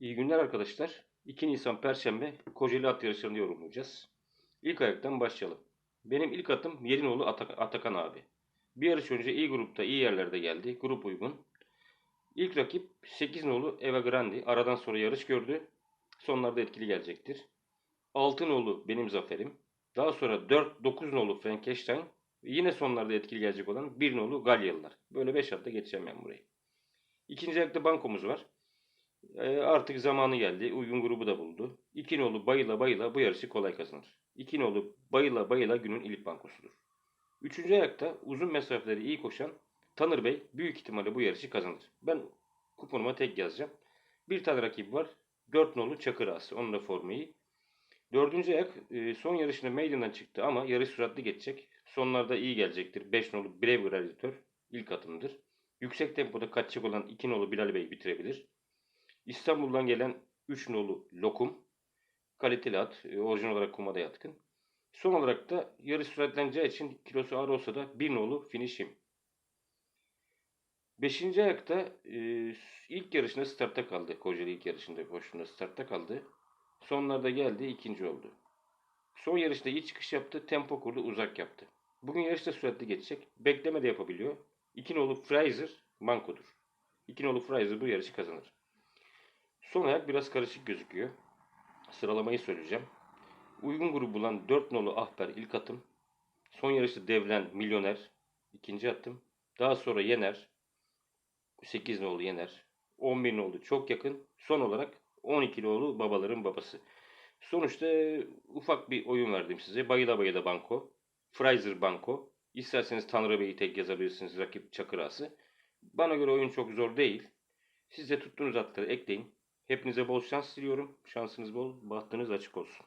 İyi günler arkadaşlar. 2 Nisan Perşembe Kocaeli at yarışlarını yorumlayacağız. İlk ayaktan başlayalım. Benim ilk atım Yerinoğlu Atak- Atakan abi. Bir yarış önce iyi grupta iyi yerlerde geldi. Grup uygun. İlk rakip 8 nolu Eva Grandi. Aradan sonra yarış gördü. Sonlarda etkili gelecektir. 6 nolu benim zaferim. Daha sonra 4 9 nolu Frankenstein. Yine sonlarda etkili gelecek olan 1 nolu Galyalılar. Böyle 5 atta geçeceğim ben burayı. İkinci ayakta bankomuz var. E, artık zamanı geldi. Uygun grubu da buldu. İki nolu bayıla bayıla bu yarışı kolay kazanır. İki nolu bayıla bayıla günün ilk bankosudur. Üçüncü ayakta uzun mesafeleri iyi koşan Tanır Bey büyük ihtimalle bu yarışı kazanır. Ben kuponuma tek yazacağım. Bir tane rakip var. Dört nolu Çakır Ağası. Onun da formu iyi. Dördüncü ayak e, son yarışında meydandan çıktı ama yarış süratli geçecek. Sonlarda iyi gelecektir. Beş nolu Brave Gladiator ilk atımdır. Yüksek tempoda kaçacak olan iki nolu Bilal Bey bitirebilir. İstanbul'dan gelen 3 nolu lokum. Kaliteli at. e, Orijinal olarak kumada yatkın. Son olarak da yarış süratleneceği için kilosu ağır olsa da 1 nolu finishim. Beşinci ayakta e, ilk yarışında startta kaldı. Kocaeli ilk yarışında koştuğunda startta kaldı. Sonlarda geldi ikinci oldu. Son yarışta iyi çıkış yaptı. Tempo kurdu uzak yaptı. Bugün yarışta süratli geçecek. Bekleme de yapabiliyor. İki nolu Fraser bankodur. İki nolu Fraser bu yarışı kazanır. Son ayak biraz karışık gözüküyor. Sıralamayı söyleyeceğim. Uygun grubu bulan 4 nolu Ahber ilk atım. Son yarışta devlen Milyoner ikinci atım. Daha sonra Yener 8 nolu Yener. 11 nolu çok yakın. Son olarak 12 nolu babaların babası. Sonuçta ufak bir oyun verdim size. Bayıla bayıla banko. Fraser banko. İsterseniz Tanrı Bey'i tek yazabilirsiniz rakip Çakırası. Bana göre oyun çok zor değil. Siz de tuttuğunuz atları ekleyin. Hepinize bol şans diliyorum. Şansınız bol, bahtınız açık olsun.